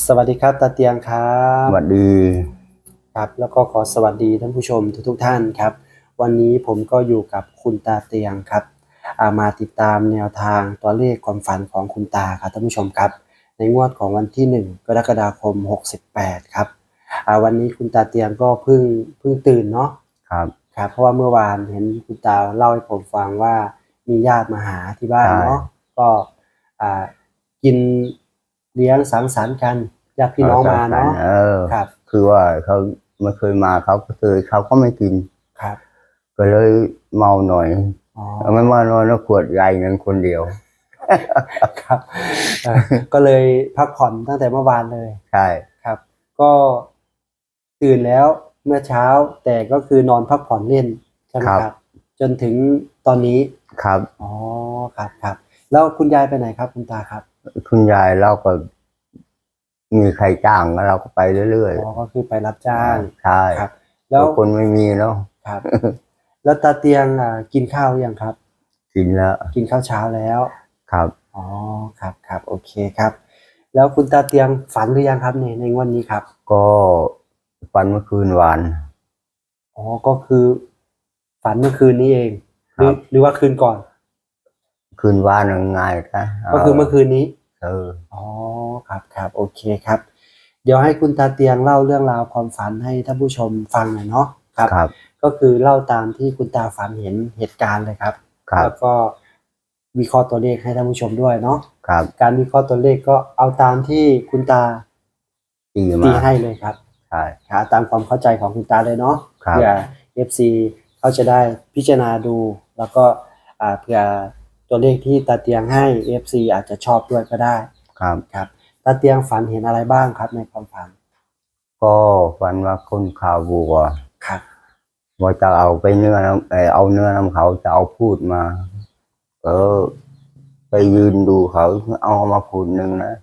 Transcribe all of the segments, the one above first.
สวัสดีครับตาเตียงครัสบวัสดีครับ แล้วก็ขอสวัสดีท่านผู้ชมทุกๆท่านครับ วันนี้ผมก็อยู่กับคุณตาเตียงครับอ่ามาติดตามแนวทางตัวเลขความฝันของคุณตาครับท่านผู้ชมครับ ในงวดของวันที่ 1 กรกฎาคม 68 ครับอ่าวันนี้คุณตาเตียงก็เพิ่งเพิ่งตื่นเนาะครับครับ เพราะว่าเมื่อวานเห็นคุณตาเล่าให้ผมฟังว่ามีญาติมาหาที่บ้านเนาะก็อ่ากิน เลี้ยงสังสรรค์กันญาติพี่น้องมาเนาะเออครับ คือว่าเขาไม่เคยมาเขาก็เคยเขาก็ไม่กินครับ ก็เลยเมาหน่อยอ๋อไม่เมาหน่อยแล้วขวดใหญ่หนึ่งคนเดียวครับเอ่อก็เลยพักผ่อนตั้งแต่เมื่อวานเลยใช่ครับ ก็ตื่นแล้วเมื่อเช้าแต่ก็คือนอนพักผ่อนเล่นใช่ไหมครับ จนถึงตอนนี้ครับอ๋อครับครับ แล้วคุณยายไปไหนครับ คุณตาครับ คุณยายเราก็มีใครจ้างก็เราก็ไปเรื่อยอ๋อก็คือไปรับจ้างๆใช่ครับ แล้แล้ววคนไม่มีเนาะครับ แล้วตาเตียงอ่ากินข้าวหรือยังครับ กินแล้วกินข้าวเช้าแล้วครับ อ๋อครับครับโอเคครับ แล้วคุณตาเตียงฝันหรือยังครับในในงวดนี้ครับก็ฟันเมื่อคืนวาน อ๋อก็คือ ฝันเมื่อคืนนี้เองหรือครับหรือว่าคืนก่อน คืนวานง่ายๆนะก็คือเมื่อคืนนี้เอออ๋อครับครับโอเคครับ เดี๋ยวให้คุณตาเตียงเล่าเรื่องราวความฝันให้ท่านผู้ชมฟังหน่อยเนาะครับครับก็คือเล่าตามที่คุณตาฝันเห็นเหตุการณ์เลยครับครับแล้วก็วิเคราะห์ตัวเลขให้ท่านผู้ชมด้วยเนาะครับการวิเคราะห์ตัวเลขก็เอาตามที่คุณตาตีตีมาให้เลยครับใช่ครับตามความเข้าใจของคุณตาเลยเนาะครับเพื่อ FC เขาจะได้พิจารณาดูแล้วก็อ่าเผื่อ ตัวเลขที่ตาเตียงให้ FC อาจจะชอบด้วยก็ได้ครับ ครับตาเตียงฝันเห็นอะไรบ้างครับ ในความฝันก็ฟันว่าคนข่าวบัวครับว่าจะเอาไปเนื้อน้ำเออเอาเนื้อน้ำเขาจะเอาพูดมา เออ ไปยืนดูเขาเอามาพูดหนึ่งนะ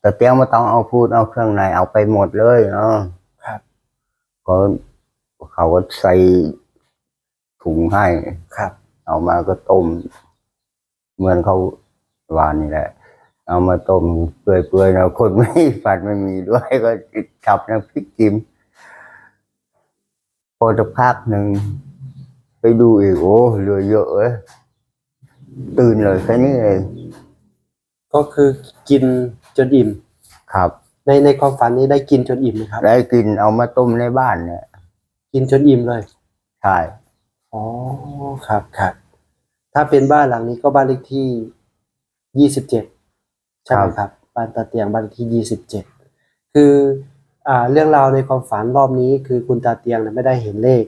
แต่เตี้ยงไม่ต้องเอาพูดเอาเครื่องในเอาไปหมดเลยเนาะครับ ก็เขาก็ใส่ถุงให้ ครับ เอามาก็ต้ม เหมือนเขาหวานนี่แหละ เอามาต้มเปื่อยๆนะคนไม่ฝันไม่มีด้วยก็จับน้ำพริกกิมพอจะพักหนึ่งไปดูอีกโอ้เหลือเยอะเลยตื่นเลยแค่นี้เองก็คือกินจนอิ่มครับ ในในความฝันนี้ได้กินจนอิ่มไหมครับ ได้กินเอามาต้มในบ้านเนี่ย กินจนอิ่มเลย ใช่ อ๋อ ครับครับ ถ้าเป็นบ้านหลังนี้ก็บ้านเลขที่ยี่สิบเจ็ดใช่ไหมครับ บ้านตาเตียงบ้านเลขที่ยี่สิบเจ็ดคืออ่าเรื่องราวในความฝันรอบนี้ คือคุณตาเตียงเนี่ยไม่ได้เห็นเลข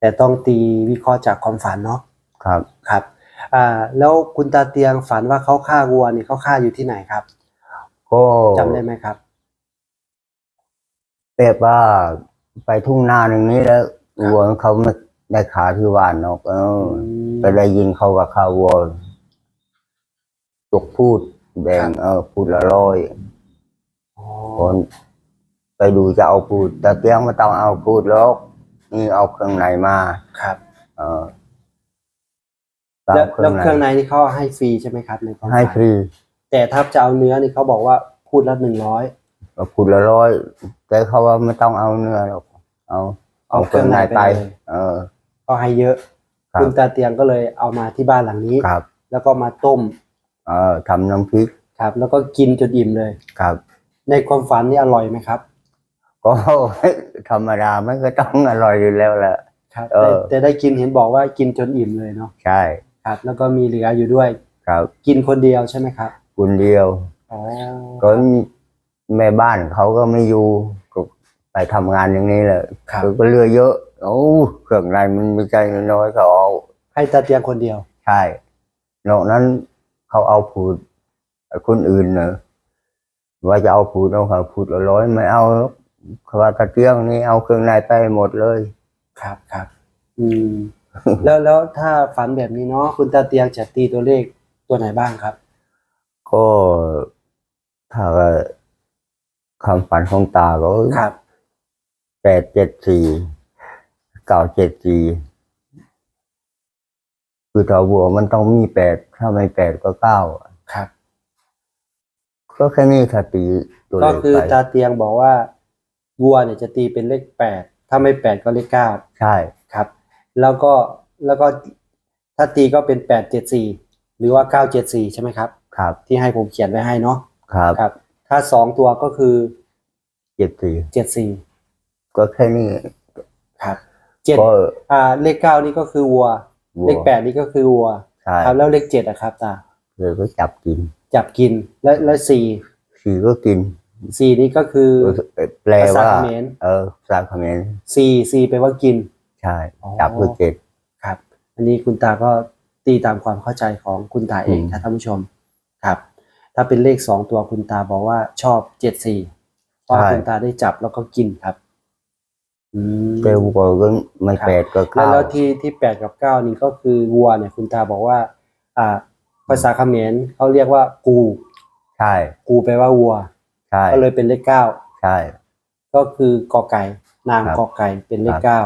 แต่ต้องตีวิเคราะห์จากความฝันเนาะครับครับ อ่า แล้วคุณตาเตียงฝันว่าเขาฆ่าวัวนี่เขาฆ่าอยู่ที่ไหนครับ ก็จำได้ไหมครับ แบบว่าไปทุ่งนาหนึ่งนี้แล้ววัวเขาไม่ ได้ขาที่ว่านนกเออม ไปได้ยินเขาว่าข้าววัวตกพูดแบ่งครับเออพูดละร้อยอ๋อคนไปดูจะเอาพูดแต่เตี้ยงไม่ต้องเอาพูดหรอกนี่เอาเครื่องในมา ครับเออแล้วตามแล้วเครื่องในนี่เขาให้ฟรีใช่ไหมครับในความให้ฝันฟรีแต่ถ้าจะเอาเนื้อนี่เขาบอกว่าพูดละหนึ่งร้อยก็พูดละร้อยแต่เขาว่าไม่ต้องเอาเนื้อหรอกเอา เอาเครื่องในไปเออ ก็ให้เยอะ ครับ คุณตาเตียงก็เลยเอามาที่บ้านหลังนี้ ครับ แล้วก็มาต้มเออทำน้ำพริกครับ แล้วก็กินจนอิ่มเลย ครับ ในความฝันนี่อร่อยไหมครับ ก็ ธรรมดามันก็ต้องอร่อยอยู่แล้วแหละ ครับเอแต่อ แต่ได้กินเห็นบอกว่ากินจนอิ่มเลยเนาะใช่ครับ แล้วก็มีเหลืออยู่ด้วย ครับ กินคนเดียวใช่ไหมครับคนเดียว อ๋อก็แม่บ้านเขาก็ไม่อยู่ก็ไปทำงานอย่างนี้แหละครับก็เรือเยอะ โอ้เครื่องในมันไม่ใจน้อยๆเขาเอาให้ตาเตียงคนเดียว ใช่นอกนั้นเขาเอาผูดคนอื่นเนอะว่าจะเอาผูดเอาเขาผูดละร้อยไม่เอาหรอกเขาว่าตะเกียงนี่เอาเครื่องในไปหมดเลย ครับครับ อืม แล้วแล้วถ้าฝันแบบนี้เนาะคุณตาเตียงจะตีตัวเลขตัวไหนบ้างครับ ก็ถ้าว่าคำฝันของตาก็ครับแปดเจ็ดสี่ เก้าเจ็ดสี่คือตัวบัวมันต้องมีแปดถ้าไม่แปดก็เก้าครับ ก็แค่นี้ค่ะตีตัวก็เลขคือไปตาเตียงบอกว่าวัวเนี่ยจะตีเป็นเลขแปดถ้าไม่แปดก็เลขเก้าใช่ ครับ แล้วก็แล้วก็ถ้าตีก็เป็นแปดเจ็ดสี่หรือว่าเก้าเจ็ดสี่ใช่ไหมครับ ครับ ที่ให้ผมเขียนไว้ให้เนาะครับครับ ถ้าสองตัวก็คือเจ็ดสี่เจ็ดสี่ก็แค่นี้ครับ เจ็ดก็อ่าเลขเก้านี่ก็คือวัว วัวเลขแปดนี่ก็คือวัวใช่ครับแล้วเลขเจ็ดอะครับตาเลยก็จับกินจับกินและและสี่สี่ก็กินสี่นี่ก็คือ แปลภาษาว่าเขมร เออภาษาเขมรสี่สี่แปลว่ากิน ใช่ อ๋อ จับก็เจ็ดครับ อันนี้คุณตาก็ตีตามความเข้าใจของคุณตาเองอืมครับท่านผู้ชมครับ ถ้าเป็นเลขสองตัวคุณตาบอกว่าชอบเจ็ดสี่เพราะคุณตาได้จับแล้วก็กินครับ อืมเร็วกว่าก็ไม่ครับแปดก็แล้วเก้าแล้วที่ที่แปดกับเก้านี่ก็คือวัวเนี่ยคุณตาบอกว่า อ่า ภาษาเขมรเขาเรียกว่ากู ใช่กูแปลว่าวัว ใช่ก็เลยเป็นเลขเก้าใช่ ก็คือกอไก่นางครับ กอไก่เป็นเลคขรับเก้า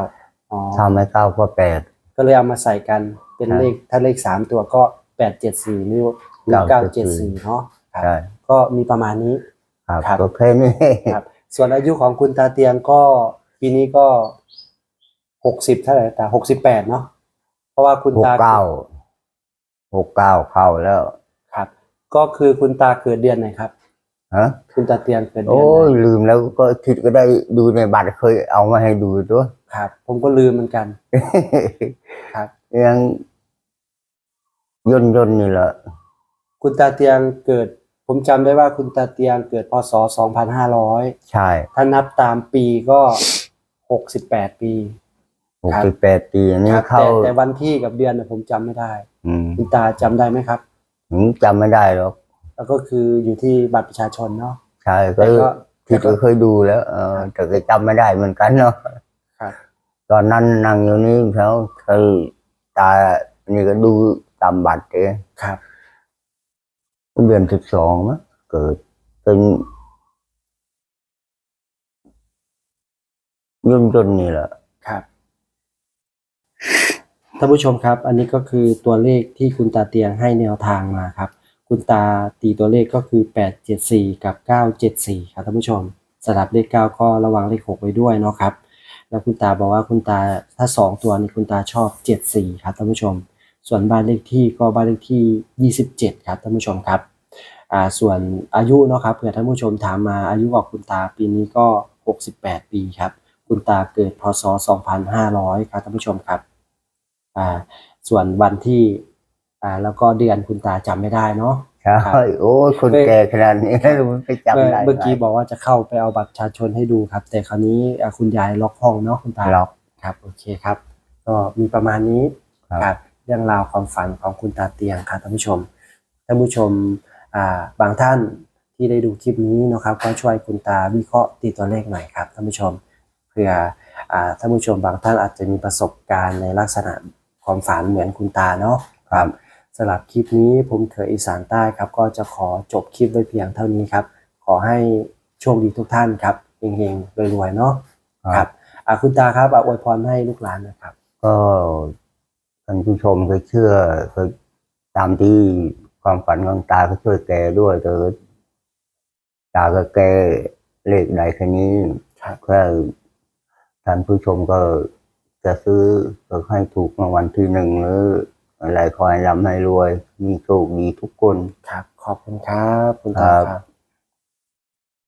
อ๋อถ้าไม่เก้าก็แปด ก็เลยเอามาใส่กันเป็นครับเลขถ้าเลขสามตัวก็แปดเจ็ดสี่หรือหรือเก้าเจ็ดสี่974 เนาะครับใช่ก็มีประมาณนี้ ครับครับ ก็แค่นี้ ครับส่วนอายุของคุณตาเตียงก็ ปีนี้ก็หกสิบเท่าไหร่ตาหกสิบแปดเนาะเพราะว่าคุณหกตาเก้าหกเก้าเข้าแล้วครับ ก็คือคุณตาเกิดเดือนไหนครับ ฮะคุณตาเตียงเกิดเดืโอ้อนไหนยลืมแล้วก็ทิดก็ได้ดูในบัตรเคยเอามาให้ดูด้วย ครับ ผมก็ลืมเหมือนกัน ครับ ยังย่นย่นๆนี่แหละคุณตาเตียงเกิด ผมจำได้ว่าคุณตาเตียงเกิดพศสองพันห้าร้อยใช่ ถ้านับตามปีก็ หกสิบแปดปีหกสิบแปดปีอันนี้ครับเข้าแต่แต่วันที่กับเดือนน่ะผมจำไม่ได้ อืมคุณตาจำได้ไหมครับ ผมจำไม่ได้หรอกแล้วก็คืออยู่ที่บัตรประชาชนเนาะ ใช่ก็แต่ก็ทิดก็ เคยดูแล้วเออแต่ก็จำไม่ได้เหมือนกันเนาะครับ ตอนนั้นนั่งอยู่นี่เขาเคยตานี่ก็ดูตามบัตรเองครับ เดือนสิบสองมั้งเกิดเป็น ย่นย่นๆนี่แหละ ครับท่านผู้ชมครับ อันนี้ก็คือตัวเลขที่คุณตาเตียงให้แนวทางมาครับ คุณตาตีตัวเลขก็คือ 874 กับ 974 ครับท่านผู้ชมสลับเลข 9 ก็ระวังเลข 6 ไว้ด้วยเนาะครับ แล้วคุณตาบอกว่าคุณตาถ้า 2 ตัวนี้คุณตาชอบ 74 ครับท่านผู้ชม ส่วนบ้านเลขที่ก็บ้านเลขที่ 27 ครับท่านผู้ชมครับอ่าส่วนอายุเนาะครับเผื่อท่านผู้ชมถามมาอายุของคุณตาปีนี้ก็ 68 ปีครับ คุณตาเกิดพศ 2500 ครับท่านผู้ชมครับอ่าส่วนวันที่อ่าแล้วก็เดือนคุณตาจำไม่ได้เนาะ ใช่ครับ โอ้ยคนเอ้ยแก่ขนาดนี้มันไปจำเมื่อได้เมื่อกี้บอกว่าจะเข้าไปเอาบัตรประชาชนให้ดูครับ แต่คราวนี้อ่าคุณยายล็อกห้องเนาะคุณตาหรอกครับโอเคครับ ก็มีประมาณนี้ครับครับเรื่องราวความฝันของคุณตาเตียงครับท่านผู้ชมท่านผู้ชมอ่าบางท่านที่ได้ดูคลิปนี้นะครับก็ช่วยคุณตาวิเคราะห์ตีตัวเลขหน่อยครับท่านผู้ชม เพื่ออ่าท่านผู้ชมบางท่านอาจจะมีประสบการณ์ในลักษณะความฝันเหมือนคุณตาเนาะครับสำหรับคลิปนี้ผมเถออีสานใต้ครับ ก็จะขอจบคลิปไว้เพียงเท่านี้ครับ ขอให้โชคดีทุกท่านครับเฮงๆรวยๆเนาะครับอ่าคุณตาครับอะอวยพรให้ลูกหลานหนะครับ ก็ท่านผู้ชมก็เชื่อก็ตามที่ความฝันของตาก็ช่วยแกด้วยแต่ก็ตาก็แกเลขใดแค่นี้ครับแค่ ท่านผู้ชมก็จะซื้อก็ให้ถูกรางวัลที่หนึ่งหรืออะไรคอยร่ำให้รวย มีโชคดีทุกคน ครับ ขอบคุณครับ คุณตาครับครับ